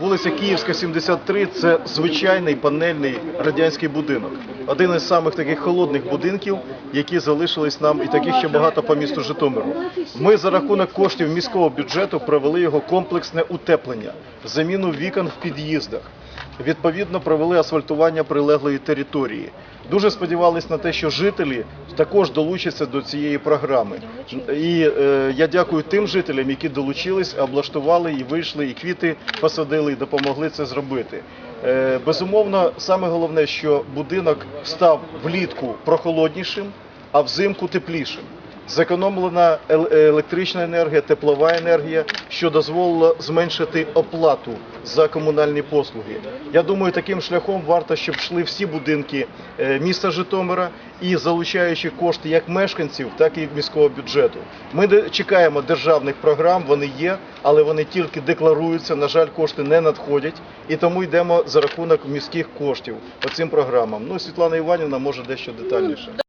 Вулиця Київська, 73 – це звичайний панельний радянський будинок. Один із самих таких холодних будинків, які залишились нам, і таких ще багато по місту Житомиру. Ми за рахунок коштів міського бюджету провели його комплексне утеплення, заміну вікон в під'їздах. Відповідно, провели асфальтування прилеглої території. Дуже сподівались на те, що жителі також долучаться до цієї програми. І е, я дякую тим жителям, які долучились, облаштували і вийшли, і квіти посадили, і допомогли це зробити. Е, безумовно, саме головне, що будинок став влітку прохолоднішим, а взимку теплішим. Зекономлена електрична енергія, теплова енергія, що дозволило зменшити оплату за комунальні послуги. Я думаю, таким шляхом варто, щоб йшли всі будинки е, міста Житомира і залучаючи кошти як мешканців, так і міського бюджету. Ми чекаємо державних програм, вони є, але вони тільки декларуються. На жаль, кошти не надходять, і тому йдемо за рахунок міських коштів по цим програмам. Ну, Світлана Іванівна може дещо детальніше.